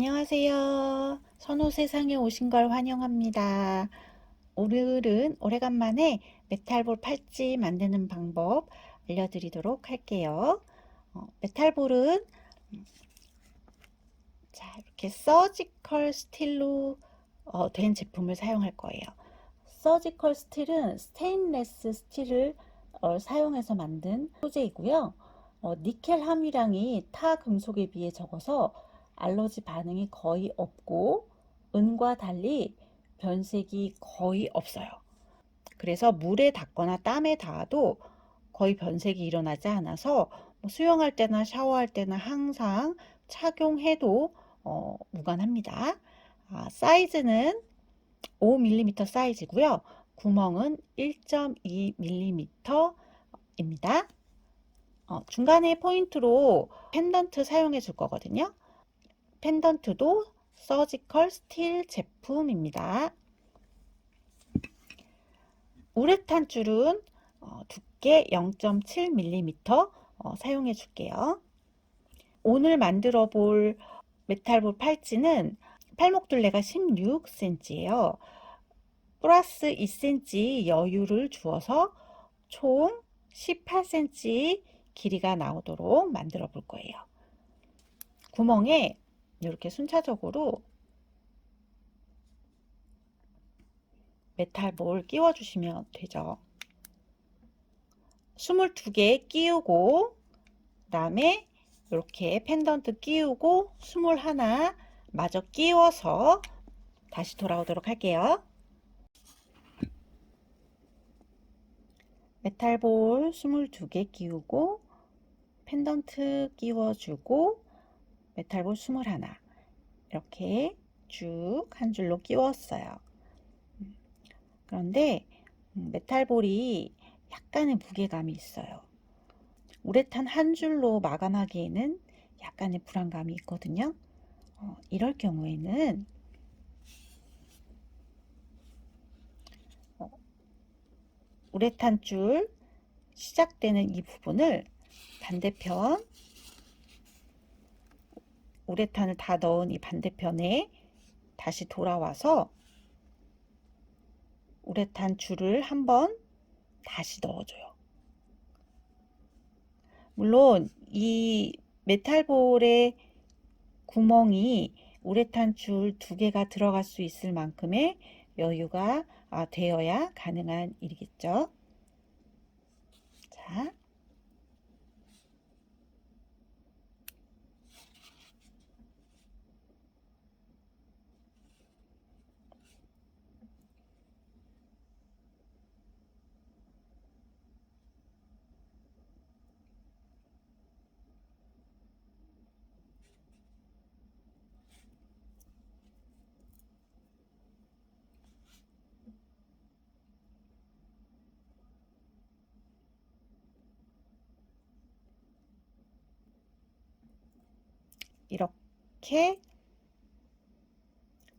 안녕하세요. 선호 세상에 오신 걸 환영합니다. 오늘은 오래간만에 메탈볼 팔찌 만드는 방법 알려드리도록 할게요. 어, 메탈볼은 음, 자 이렇게 서지컬 스틸로 어, 된 제품을 사용할 거예요. 서지컬 스틸은 스테인레스 스틸을 어, 사용해서 만든 소재이고요. 어, 니켈 함유량이 타 금속에 비해 적어서 알러지 반응이 거의 없고 은과 달리 변색이 거의 없어요. 그래서 물에 닿거나 땀에 닿아도 거의 변색이 일어나지 않아서 뭐 수영할 때나 샤워할 때나 항상 착용해도 어, 무관합니다. 아, 사이즈는 5mm 사이즈고요. 구멍은 1.2mm입니다. 어, 중간에 포인트로 펜던트 사용해 줄 거거든요. 펜던트도 서지컬 스틸 제품입니다. 우레탄 줄은 어, 두께 0.7mm 어, 사용해 줄게요. 오늘 만들어 볼 메탈볼 팔찌는 팔목둘레가 16cm예요. 플러스 2cm 여유를 주어서 총 18cm 길이가 나오도록 만들어 볼 거예요. 구멍에 이렇게 순차적으로 메탈볼 끼워 주시면 되죠. 22개 끼우고 그 다음에 이렇게 펜던트 끼우고 21 마저 끼워서 다시 돌아오도록 할게요. 메탈볼 22개 끼우고 펜던트 끼워주고 메탈볼 21 이렇게 쭉 한 줄로 끼웠어요. 그런데 메탈볼이 약간의 무게감이 있어요. 우레탄 한 줄로 마감하기에는 약간의 불안감이 있거든요. 어, 이럴 경우에는 어, 우레탄 줄 시작되는 이 부분을 반대편 우레탄을 다 넣은 이 반대편에 다시 돌아와서 우레탄 줄을 한번 다시 넣어줘요. 물론 이 메탈볼의 구멍이 우레탄 줄 두 개가 들어갈 수 있을 만큼의 여유가 아, 되어야 가능한 일이겠죠. 자, 이렇게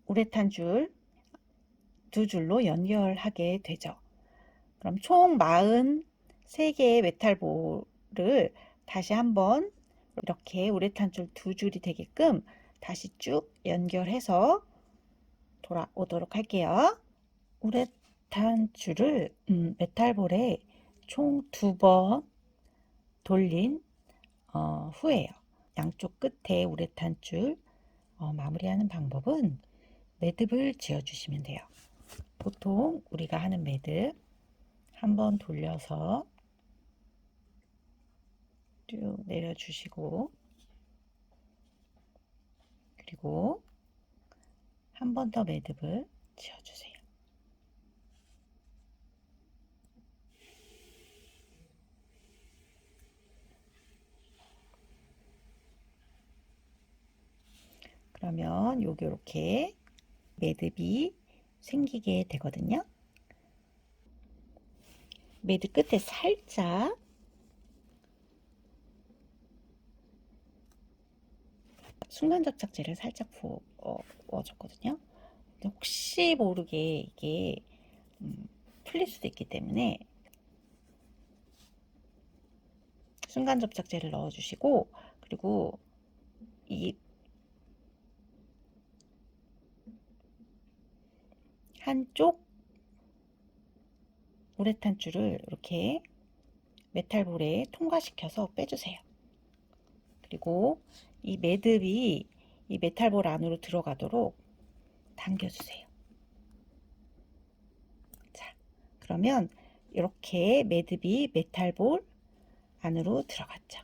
우레탄 줄 두 줄로 연결하게 되죠. 그럼 총 43개의 메탈볼을 다시 한번 이렇게 우레탄 줄 두 줄이 되게끔 다시 쭉 연결해서 돌아오도록 할게요. 우레탄 줄을 음, 메탈볼에 총 두 번 돌린 어, 후에요. 양쪽 끝에 우레탄 줄 어, 마무리하는 방법은 매듭을 지어주시면 돼요. 보통 우리가 하는 매듭 한번 돌려서 쭉 내려주시고 그리고 한 번 더 매듭을 지어주세요. 그러면 여기 이렇게 매듭이 생기게 되거든요. 매듭 끝에 살짝 순간 접착제를 살짝 부어줬거든요. 혹시 모르게 이게 음, 풀릴 수도 있기 때문에 순간 접착제를 넣어주시고 그리고 이 한쪽 우레탄 줄을 이렇게 메탈볼에 통과시켜서 빼주세요. 그리고 이 매듭이 이 메탈볼 안으로 들어가도록 당겨주세요. 자, 그러면 이렇게 매듭이 메탈볼 안으로 들어갔죠.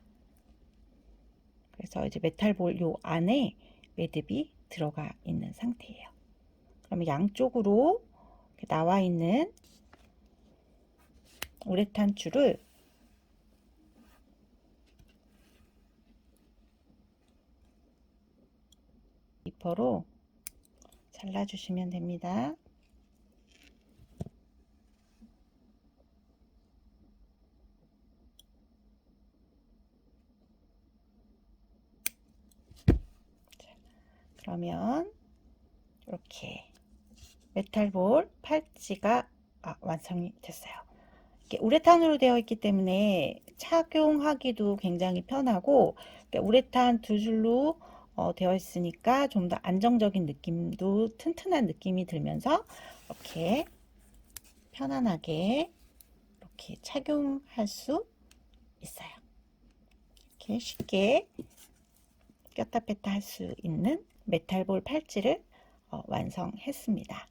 그래서 이제 메탈볼 요 안에 매듭이 들어가 있는 상태예요. 그러면 양쪽으로 나와 있는 우레탄 줄을 리퍼로 잘라주시면 됩니다. 자, 그러면 이렇게 메탈볼 팔찌가 아, 완성이 됐어요. 이렇게 우레탄으로 되어 있기 때문에 착용하기도 굉장히 편하고 이렇게 우레탄 두 줄로 어, 되어 있으니까 좀 더 안정적인 느낌도 튼튼한 느낌이 들면서 이렇게 편안하게 이렇게 착용할 수 있어요. 이렇게 쉽게 꼈다 뺐다 할 수 있는 메탈볼 팔찌를 어, 완성했습니다.